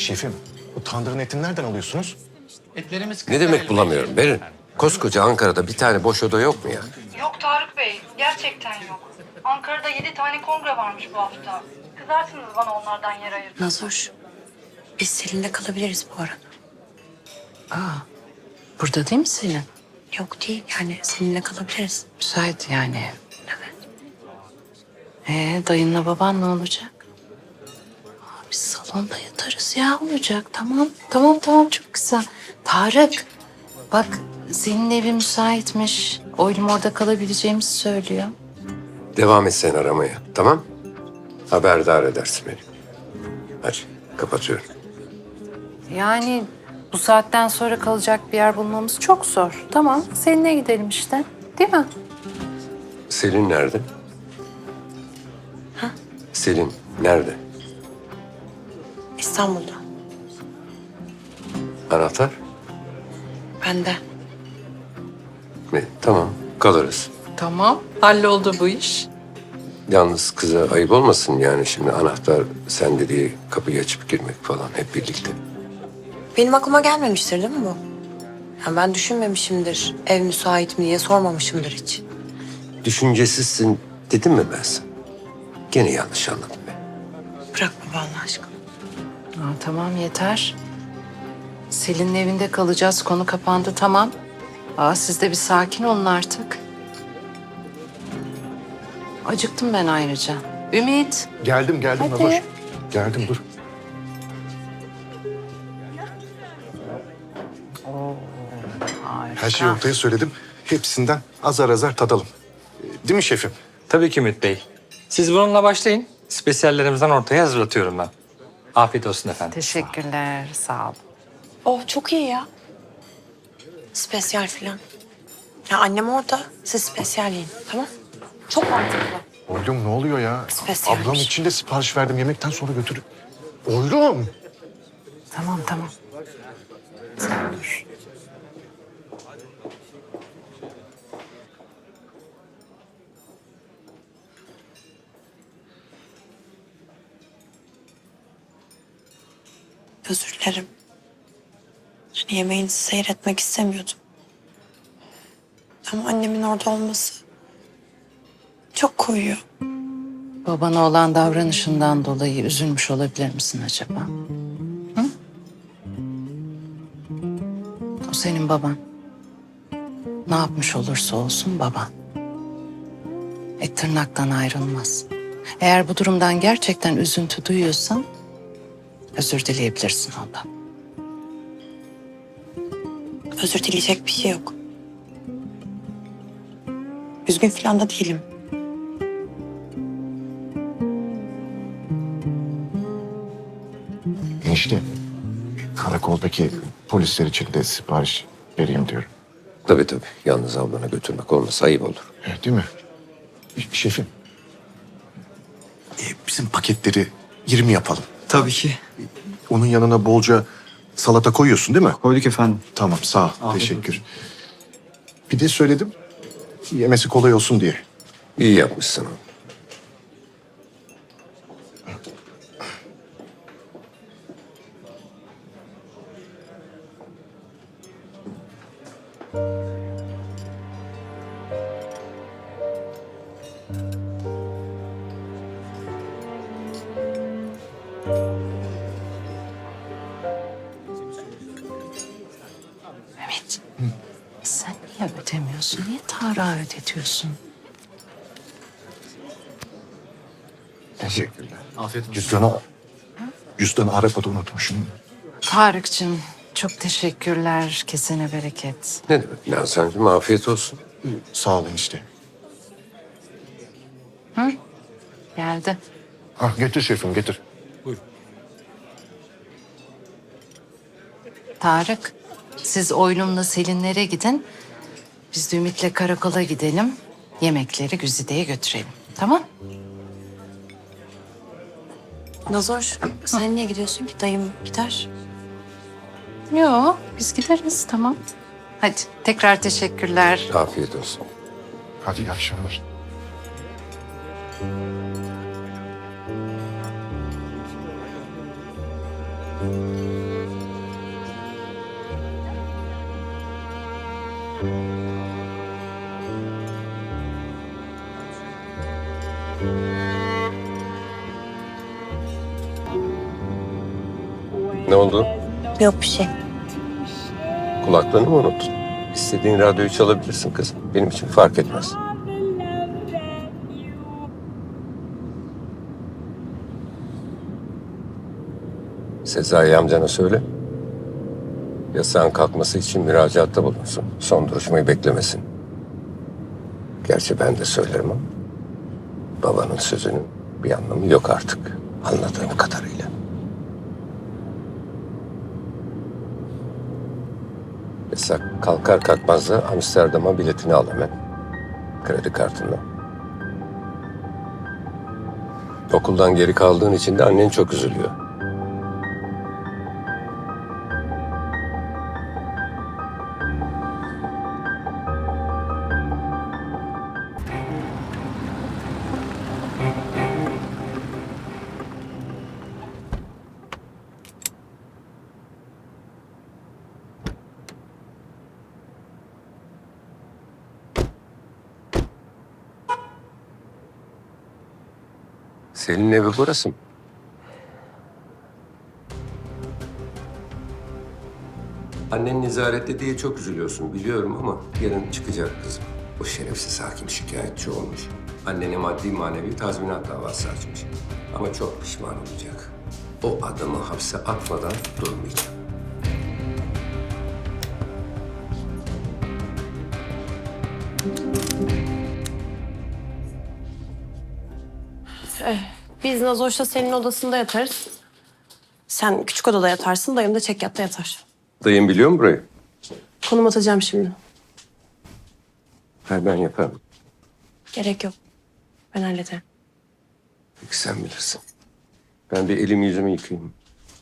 Şefim, bu tandırın etini nereden alıyorsunuz? Etlerimiz Ne demek bulamıyorum Berin? Koskoca Ankara'da bir tane boş oda yok mu ya? Yok Tarık Bey, gerçekten yok. Ankara'da yedi tane kongre varmış bu hafta. Kızarsınız bana onlardan yer ayırın. Nazoş, biz Selin'le kalabiliriz bu arada. Aa, burada değil mi Selin? Yok değil, yani seninle kalabiliriz. Müsait yani. Evet. Ee, dayınla baban ne olacak? Biz salonda yatarız ya olacak. Tamam, tamam, tamam çok güzel. Tarık, bak senin evi müsaitmiş. Oylum orada kalabileceğimizi söylüyor. Devam et sen aramaya, tamam? Haberdar edersin beni. Hadi, kapatıyorum. Yani bu saatten sonra kalacak bir yer bulmamız çok zor. Tamam, seninle gidelim işte. Değil mi? Selin nerede? Selin nerede? İstanbul'da. Anahtar? Ben de. Ne? Tamam, kalırız. Tamam, halloldu bu iş. Yalnız kıza ayıp olmasın yani şimdi anahtar sende diye kapıyı açıp girmek falan hep birlikte. Benim aklıma gelmemiştir değil mi bu? Yani ben düşünmemişimdir. Ev müsait mi diye sormamışımdır hiç. Düşüncesizsin dedim mi ben sana? Gene yanlış anladın beni. Bırak baba Allah aşkına. Aa, tamam yeter. Selin'in evinde kalacağız. Konu kapandı tamam. Aa, siz de bir sakin olun artık. Acıktım ben ayrıca. Ümit. Geldim, geldim Hadi. Nazoş. Geldim, dur. Her şeyi ortaya söyledim. Hepsinden azar azar tadalım. Ee, Değil mi şefim? Tabii ki Ümit Bey. Siz bununla başlayın. Spesiyallerimizden ortaya hazırlatıyorum ben. Afiyet olsun efendim. Teşekkürler. Sağ ol. Oh çok iyi ya. Spesyal falan. Ya annem orada, siz spesyal yiyin. Tamam? Çok mantıklı. Oylum ne oluyor ya? Spesiyalmiş. Ablam için de sipariş verdim. Yemekten sonra götürün. Oylum! Tamam tamam. Sen dur. Özür dilerim. Hani yemeğinizi seyretmek istemiyordum. Ama annemin orada olması çok koyuyor. Babana olan davranışından dolayı üzülmüş olabilir misin acaba? Hı? O senin baban. Ne yapmış olursa olsun baban. Et tırnaktan ayrılmaz. Eğer bu durumdan gerçekten üzüntü duyuyorsan özür dileyebilirsin ondan. Özür dileyecek bir şey yok. Üzgün falan da değilim. Enişte, karakoldaki polisler için de sipariş vereyim diyorum. Tabii tabii. Yalnız ablana götürmek olmasa ayıp olur. Evet, değil mi? Şefim. e, bizim paketleri 20 yapalım. Tabii ki. Onun yanına bolca salata koyuyorsun değil mi? Koyduk efendim. Tamam, sağ ol. Afiyet Teşekkür. Bir de söyledim, yemesi kolay olsun diye. İyi yapmışsın. Ödemiyorsun? Niye Tarık'a ödetiyorsun? Teşekkürler. Afiyet olsun. Cüzdanı, cüzdanı arabada unutmuşum. Tarık'cığım çok teşekkürler. Kesene bereket. Ne demek Nazancığım afiyet olsun. Sağ olun işte. Geldi. Ah, getir şefim, getir. Tarık, siz Oylum'la Selinlere gidin. Biz de Ümit'le karakola gidelim. Yemekleri Güzide'ye götürelim. Tamam? Nazoş, sen niye gidiyorsun ki? Dayım gider. Yok, biz gideriz. Tamam. Hadi tekrar teşekkürler. Afiyet olsun. Hadi iyi akşamlar. Ne oldu? Yok bir şey. Kulaklığını mı unuttun? İstediğin radyoyu çalabilirsin kızım. Benim için fark etmez. Sezai amcana söyle. Yasağın kalkması için müracaatta bulunsun. Son duruşmayı beklemesin. Gerçi ben de söylerim ama babanın sözünün bir anlamı yok artık. Anladığım kadarıyla. Yasak kalkar kalkmaz da Amsterdam'a biletini al hemen. Kredi kartından. Okuldan geri kaldığın için de annen çok üzülüyor. Senin evi burası mı? Annen nezarette diye çok üzülüyorsun biliyorum ama yarın çıkacak kızım. O şerefsiz hakim şikayetçi olmuş. Annene maddi manevi tazminat davası açmış. Ama çok pişman olacak. O adamı hapse atmadan durmayacak. Biz Nazoş'la senin odasında yatarız. Sen küçük odada yatarsın, dayım da çekyatta yatar. Dayın biliyor mu burayı? Konum atacağım şimdi. Ha, ben yaparım. Gerek yok. Ben hallederim. Peki sen bilirsin. Ben bir elimi yüzümü yıkayayım.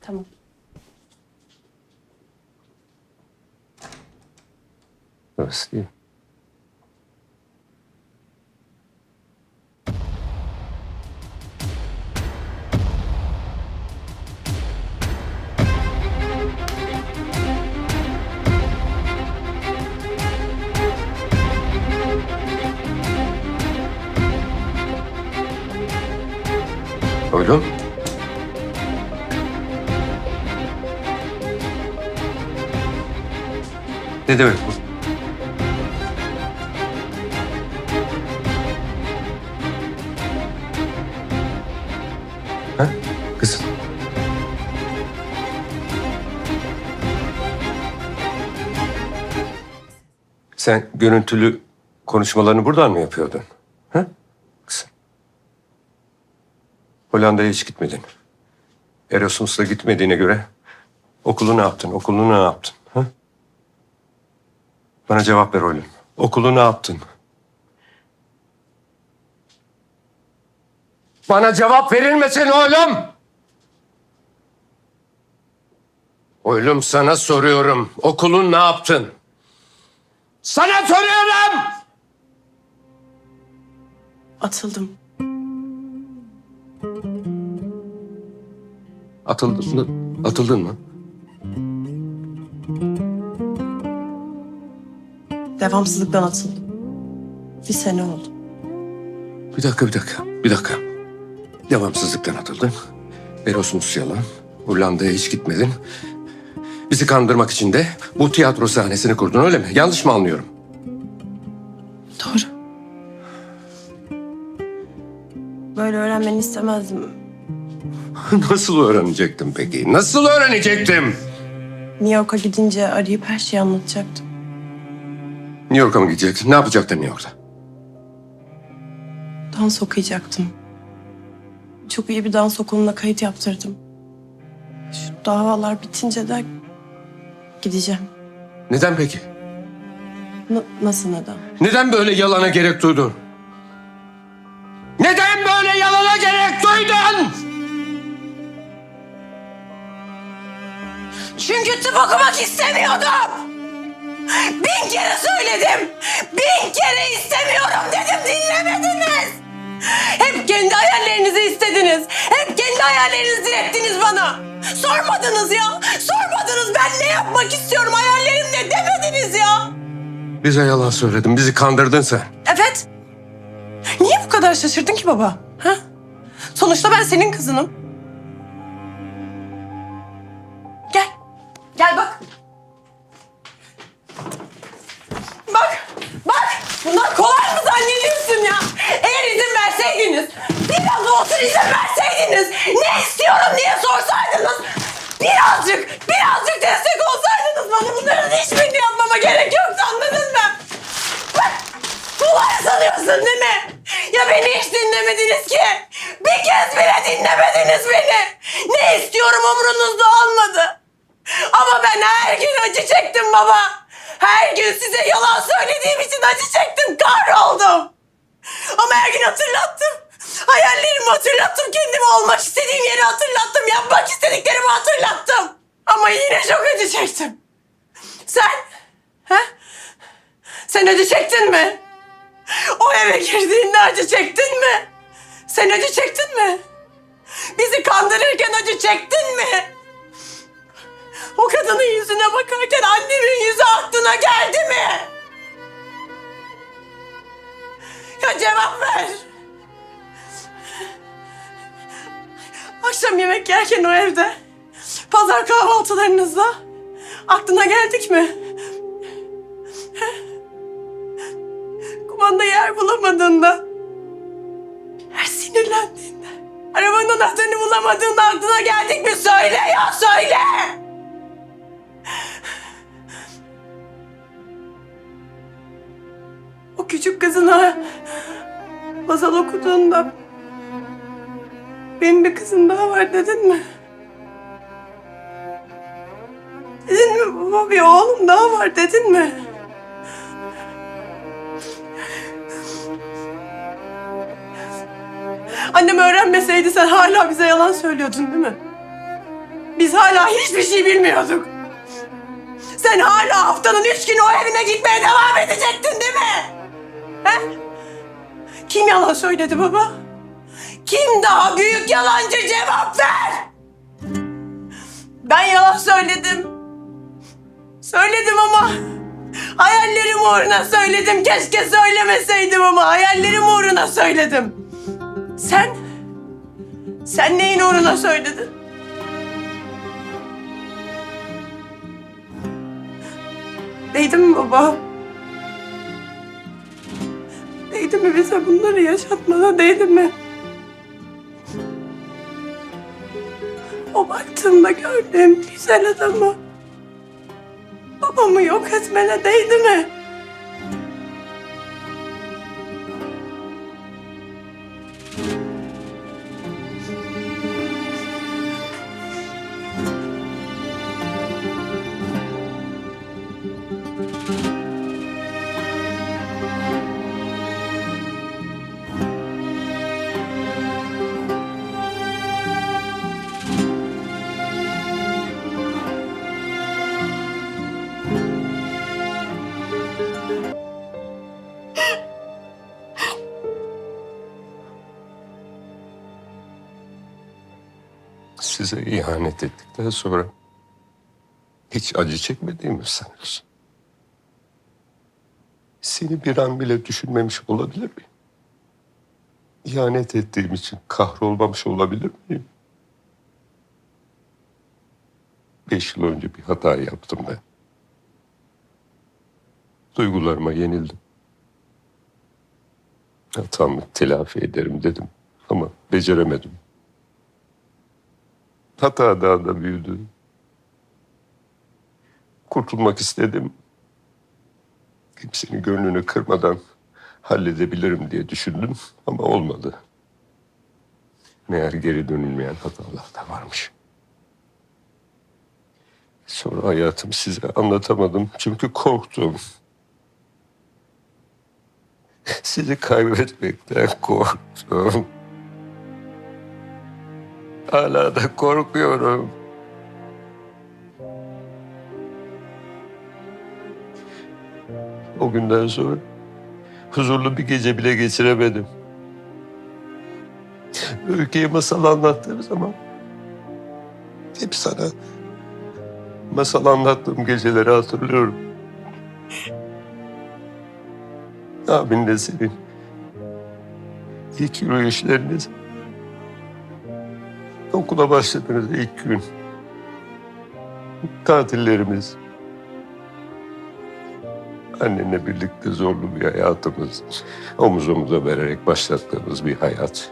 Tamam. Burası değil. Oğlum. Ne demek bu? Ha? Kızım. Sen görüntülü konuşmalarını buradan mı yapıyordun? Ha? Kızım. Hollanda'ya hiç gitmedin. Erasmus'la gitmediğine göre okulu ne yaptın? Okulunu ne yaptın? Ha? Bana cevap ver oğlum. Okulu ne yaptın? Bana cevap verir misin oğlum? Oğlum sana soruyorum. Okulun ne yaptın? Sana soruyorum! Atıldım. Atıldın mı? Atıldın mı? Devamsızlıktan atıldım. Bir sene oldu. Bir dakika, bir dakika, bir dakika. Devamsızlıktan atıldın. Erasmus yalan. Hollanda'ya hiç gitmedin. Bizi kandırmak için de bu tiyatro sahnesini kurdun öyle mi? Yanlış mı anlıyorum? Doğru. Böyle öğrenmeni istemezdim. Nasıl öğrenecektim peki? Nasıl öğrenecektim? New York'a gidince arayıp her şeyi anlatacaktım. New York'a mı gidecektin? Ne yapacaktın New York'ta? Dans okuyacaktım. Çok iyi bir dans okuluna kayıt yaptırdım. Şu davalar bitince de gideceğim. Neden peki? N- nasıl neden? Neden böyle yalana gerek duydun? Tıp okumak istemiyordum. Bin kere söyledim. Bin kere istemiyorum dedim dinlemediniz. Hep kendi hayallerinizi istediniz. Hep kendi hayallerinizi direttiniz bana. Sormadınız ya. Sormadınız ben ne yapmak istiyorum hayallerim ne demediniz ya. Bize yalan söyledin, bizi kandırdın sen. Evet. Niye bu kadar şaşırdın ki baba? Ha? Sonuçta ben senin kızınım. Gel bak. Bak. Bak. Bunlar kolay mı zannediyorsun ya? Eğer izin verseydiniz, biraz olsun izin verseydiniz, ne istiyorum diye sorsaydınız, birazcık, birazcık destek olsaydınız bana bunların hiçbirini yapmama gerek yoktu anladın mı? Bak, kolay sanıyorsun değil mi? Ya beni hiç dinlemediniz ki. Bir kez bile dinlemediniz beni. Ne istiyorum umrunuzda olmadı. Ama ben her gün acı çektim baba. Her gün size yalan söylediğim için acı çektim, kahroldum. Ama her gün hatırlattım. Hayallerimi hatırlattım, kendimi olmak istediğim yeri hatırlattım, yapmak istediklerimi hatırlattım. Ama yine çok acı çektim. Sen, ha? Sen acı çektin mi? O eve girdiğinde acı çektin mi? Sen acı çektin mi? Bizi kandırırken acı çektin mi? O kadının yüzüne bakarken annemin yüzü aklına geldi mi? Ya cevap ver. Akşam yemek yerken o evde, pazar kahvaltılarınızda aklına geldik mi? Kumanda yer bulamadığında, her sinirlendiğinde, arabanın anahtarını bulamadığında aklına geldik mi? Söyle ya söyle! Küçük kızına masal okuduğunda benim bir kızım daha var dedin mi? Dedin mi baba bir oğlum daha var dedin mi? Annem öğrenmeseydi sen hala bize yalan söylüyordun değil mi? Biz hala hiçbir şey bilmiyorduk. Sen hala haftanın üç günü o evine gitmeye devam edecektin değil mi? He? Kim yalan söyledi baba? Kim daha büyük yalancı cevap ver! Ben yalan söyledim. Söyledim ama hayallerim uğruna söyledim. Keşke söylemeseydim ama hayallerim uğruna söyledim. Sen? Sen neyin uğruna söyledin? Değdi mi baba? Değdi mi bize bunları yaşatmana değdi mi? O baktığımda gördüğüm güzel adamı babamı yok etmene değdi mi? Size ihanet ettikten sonra hiç acı çekmediğimi sanıyorsun. Seni bir an bile düşünmemiş olabilir miyim? İhanet ettiğim için kahrolmamış olabilir miyim? Beş yıl önce bir hata yaptım ben. Duygularıma yenildim. Hatamı telafi ederim dedim ama beceremedim. Hata daha da büyüdü. Kurtulmak istedim. Kimsenin gönlünü kırmadan halledebilirim diye düşündüm ama olmadı. Meğer geri dönülmeyen hatalar da varmış. Sonra hayatımı size anlatamadım çünkü korktum. Sizi kaybetmekten korktum. Hala da korkuyorum. O günden sonra huzurlu bir gece bile geçiremedim. Öykü'ye masal anlattığım zaman Hep sana masal anlattığım geceleri hatırlıyorum. Abinle senin ilk yürüyüşleriniz. Okula başladığınız ilk gün. Tatillerimiz. Annenle birlikte zorlu bir hayatımız. Omuz omuza vererek başlattığımız bir hayat.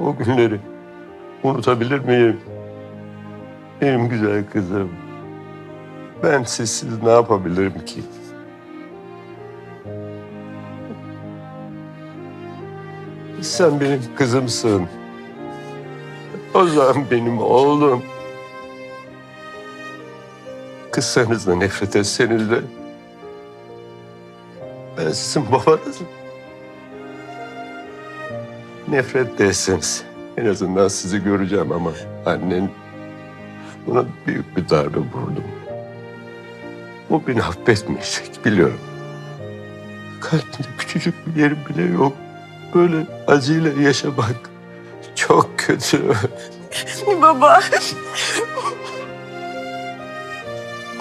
O günleri unutabilir miyim? Benim güzel kızım. Ben sizsiz ne yapabilirim ki? Sen benim kızımsın. O zaman benim oğlum. Kızsanız da nefret etseniz de ben sizin babanızım. Nefret de etseniz en azından sizi göreceğim ama annen buna büyük bir darbe vurdum. O beni affetmeyecek biliyorum. Kalbinde küçücük bir yerim bile yok. Böyle acıyla yaşamak çok kötü. Baba.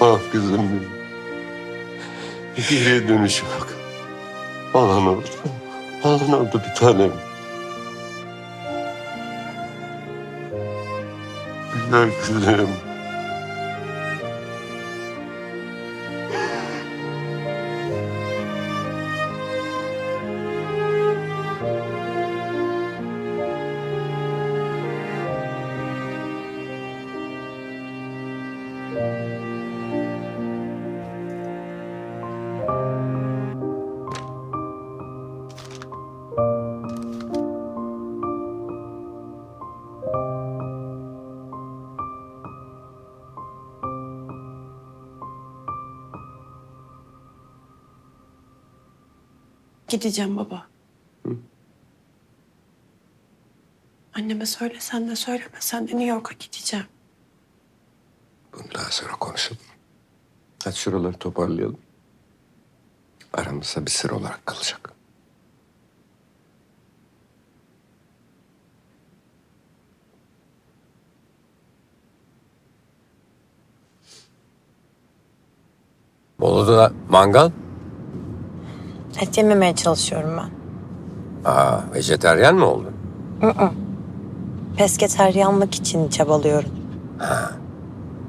Ah kızım benim. Geriye dönüş yok. Olan oldu. Olan oldu bir tanem. Güzel kızım. Gideceğim baba. Anneme söylesen de söylemesen de New York'a gideceğim. Bunu daha sonra konuşalım. Hadi şuraları toparlayalım. Aramızda bir sır olarak kalacak. Bolu'da mangal? Et yememeye çalışıyorum ben. Aa, vejeteryan mı oldun? Pesketeryanlık için çabalıyorum.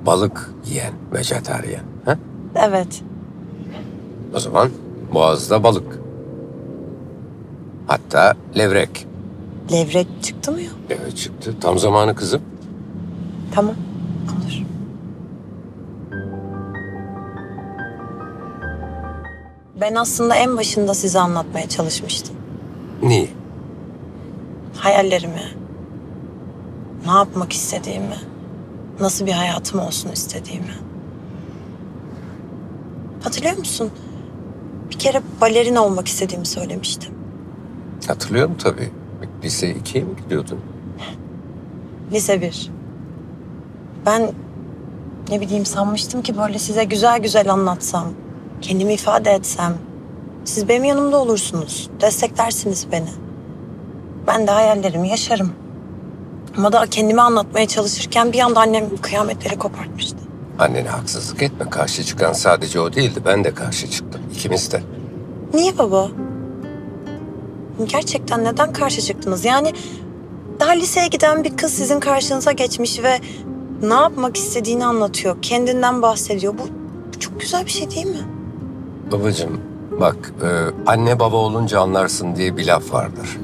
Balık yiyen vejeteryan. Ha? Evet, O zaman boğazda balık. Hatta levrek. levrek çıktı mı ya? Evet çıktı. Tam zamanı kızım. Tamam, Ben aslında en başında size anlatmaya çalışmıştım. Niye? Hayallerimi, ne yapmak istediğimi, nasıl bir hayatım olsun istediğimi. Hatırlıyor musun? Bir kere balerin olmak istediğimi söylemiştim. Hatırlıyorum tabii. Lise 2'ye mi gidiyordun? Lise bir. Ben ne bileyim sanmıştım ki böyle size güzel güzel anlatsam, kendimi ifade etsem, siz benim yanımda olursunuz, desteklersiniz beni. Ben de hayallerimi yaşarım. Ama daha kendimi anlatmaya çalışırken bir anda annem kıyametleri kopartmıştı. Annene haksızlık etme. Karşı çıkan sadece o değildi. Ben de karşı çıktım. İkimiz de. Niye baba? Gerçekten neden karşı çıktınız? Yani daha liseye giden bir kız sizin karşınıza geçmiş ve ne yapmak istediğini anlatıyor. Kendinden bahsediyor. Bu, bu çok güzel bir şey değil mi? Babacığım bak e, anne baba olunca anlarsın diye bir laf vardır.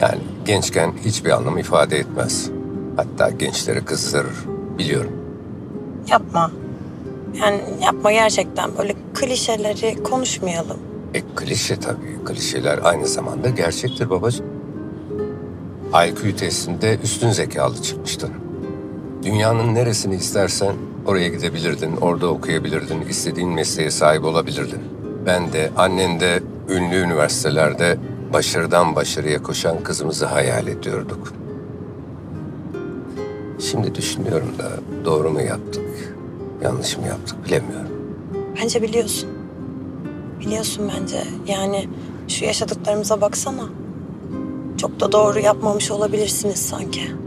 Yani gençken hiçbir anlam ifade etmez. Hatta gençleri kızdırır. Biliyorum. Yapma. Yani yapma gerçekten. Böyle klişeleri konuşmayalım. E klişe tabii. Klişeler aynı zamanda gerçektir babacığım. IQ testinde üstün zekalı çıkmıştın. Dünyanın neresini istersen oraya gidebilirdin, orada okuyabilirdin, istediğin mesleğe sahip olabilirdin. Ben de, annen de ünlü üniversitelerde başarıdan başarıya koşan kızımızı hayal ediyorduk. Şimdi düşünüyorum da doğru mu yaptık, yanlış mı yaptık bilemiyorum. Bence biliyorsun. Biliyorsun bence. Yani şu yaşadıklarımıza baksana. Çok da doğru yapmamış olabilirsiniz sanki.